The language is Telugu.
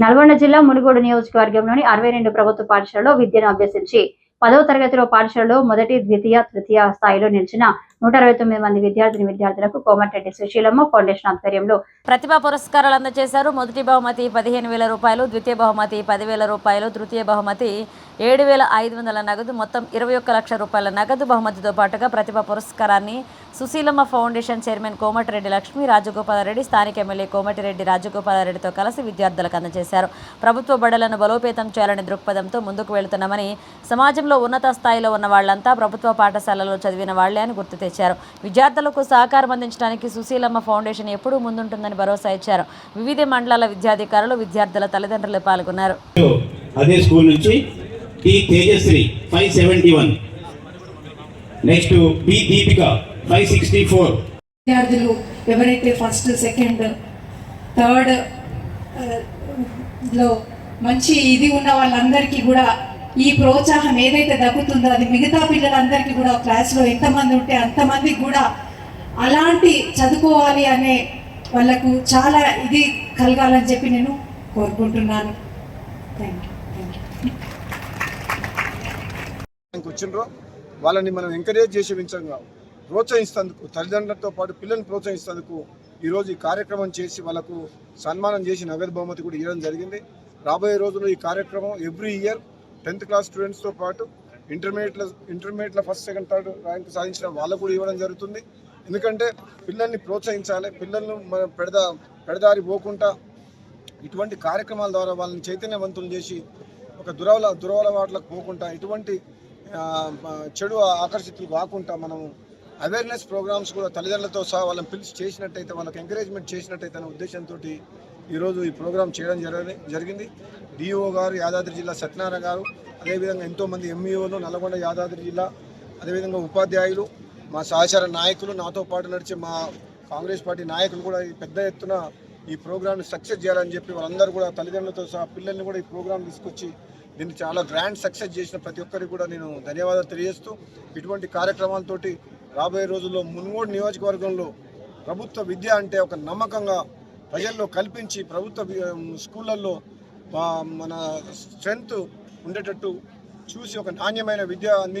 నల్గొండ జిల్లా మునుగోడు నియోజకవర్గంలోని అరవై రెండు ప్రభుత్వ పాఠశాలలో విద్యను అభ్యసించి పదవ తరగతిలో పాఠశాలలో మొదటి ద్వితీయ తృతీయ స్థాయిలో నిలిచిన నూట అరవై తొమ్మిది మంది విద్యార్థిని విద్యార్థులకు కోమటిరెడ్డి సుశీలమ్మ ఫౌండేషన్ ఆధ్వర్యంలో ప్రతిభా పురస్కారాలు అందజేశారు. మొదటి బహుమతి పదిహేను వేల రూపాయలు ద్వితీయ బహుమతి పదివేల రూపాయలు తృతీయ బహుమతి ఏడు వేల ఐదు వందల నగదు మొత్తం ఇరవై ఒక్క లక్ష రూపాయల నగదు బహుమతితో పాటుగా ప్రతిభ పురస్కారాన్ని సుశీలమ్మ ఫౌండేషన్ చైర్మన్ కోమటిరెడ్డి లక్ష్మి రాజగోపాలరెడ్డి స్థానిక ఎమ్మెల్యే కోమటిరెడ్డి రాజగోపాలరెడ్డితో కలిసి విద్యార్థులకు అందజేశారు. ప్రభుత్వ బడులను బలోపేతం చేయాలనే దృక్పథంతో ముందుకు వెళుతున్నామని సమాజంలో ఉన్నత స్థాయిలో ఉన్న వాళ్ళంతా ప్రభుత్వ పాఠశాలలో చదివిన వాళ్ళే అని గుర్తు తెచ్చారు. విద్యార్థులకు సహకారం అందించడానికి సుశీలమ్మ ఫౌండేషన్ ఎప్పుడూ ముందుంటుందని భరోసా ఇచ్చారు. వివిధ మండలాల విద్యాధికారులు విద్యార్థుల తల్లిదండ్రులు పాల్గొన్నారు. అదే స్కూల్ నుంచి T Tejashri five seventy one next B Deepika five sixty four విద్యార్థులు ఎవరైతే ఫస్ట్ సెకండ్ థర్డ్లో మంచి ఇది ఉన్న వాళ్ళందరికీ కూడా ఈ ప్రోత్సాహం ఏదైతే దక్కుతుందో అది మిగతా పిల్లలందరికీ కూడా క్లాస్లో ఎంతమంది ఉంటే అంతమందికి కూడా అలాంటి చదువుకోవాలి అనే వాళ్ళకు చాలా ఇది కలగాలని చెప్పి నేను కోరుకుంటున్నాను. Thank you thank you bank వచ్చిండ్రో వాళ్ళని మనం ఎంకరేజ్ చేసే విధంగా ప్రోత్సహిస్తేందుకు తల్లిదండ్రులతో పాటు పిల్లల్ని ప్రోత్సహిస్తేందుకు ఈరోజు ఈ కార్యక్రమం చేసి వాళ్ళకు సన్మానం చేసి నగదు బహుమతి కూడా ఇవ్వడం జరిగింది. రాబోయే రోజుల్లో ఈ కార్యక్రమం ఎవ్రీ ఇయర్ టెన్త్ క్లాస్ స్టూడెంట్స్తో పాటు ఇంటర్మీడియట్లో ఇంటర్మీడియట్లో ఫస్ట్ సెకండ్ థర్డ్ ర్యాంక్ సాధించిన వాళ్ళకు కూడా ఇవ్వడం జరుగుతుంది. ఎందుకంటే పిల్లల్ని ప్రోత్సహించాలి పిల్లలను మనం పెడదా పెడదారి పోకుండా ఇటువంటి కార్యక్రమాల ద్వారా వాళ్ళని చైతన్యవంతులు చేసి ఒక దురవల దురవలవాట్లకు పోకుండా ఇటువంటి చెడు ఆకర్షితులు కాకుండా మనం అవేర్నెస్ ప్రోగ్రామ్స్ కూడా తల్లిదండ్రులతో సహా వాళ్ళని పిలిచి చేసినట్టయితే వాళ్ళకి ఎంకరేజ్మెంట్ చేసినట్టయితే అనే ఉద్దేశంతో ఈరోజు ఈ ప్రోగ్రామ్ చేయడం జరగని జరిగింది. డిఓ గారు యాదాద్రి జిల్లా సత్యనారాయణ గారు అదేవిధంగా ఎంతోమంది ఎంఈఓలు నల్గొండ యాదాద్రి జిల్లా అదేవిధంగా ఉపాధ్యాయులు మా సహచార నాయకులు నాతో పాటు నడిచే మా కాంగ్రెస్ పార్టీ నాయకులు కూడా పెద్ద ఎత్తున ఈ ప్రోగ్రామ్ని సక్సెస్ చేయాలని చెప్పి వాళ్ళందరూ కూడా తల్లిదండ్రులతో సహా పిల్లల్ని కూడా ఈ ప్రోగ్రామ్ తీసుకొచ్చి దీన్ని చాలా గ్రాండ్ సక్సెస్ చేసిన ప్రతి ఒక్కరికి కూడా నేను ధన్యవాదాలు తెలియజేస్తూ ఇటువంటి కార్యక్రమాలతోటి రాబోయే రోజుల్లో మున్గోడు నియోజకవర్గంలో ప్రభుత్వ విద్య అంటే ఒక నమ్మకంగా ప్రజల్లో కల్పించి ప్రభుత్వ స్కూళ్ళల్లో మన స్ట్రెంగ్త్ ఉండేటట్టు చూసి ఒక నాణ్యమైన విద్య అందించి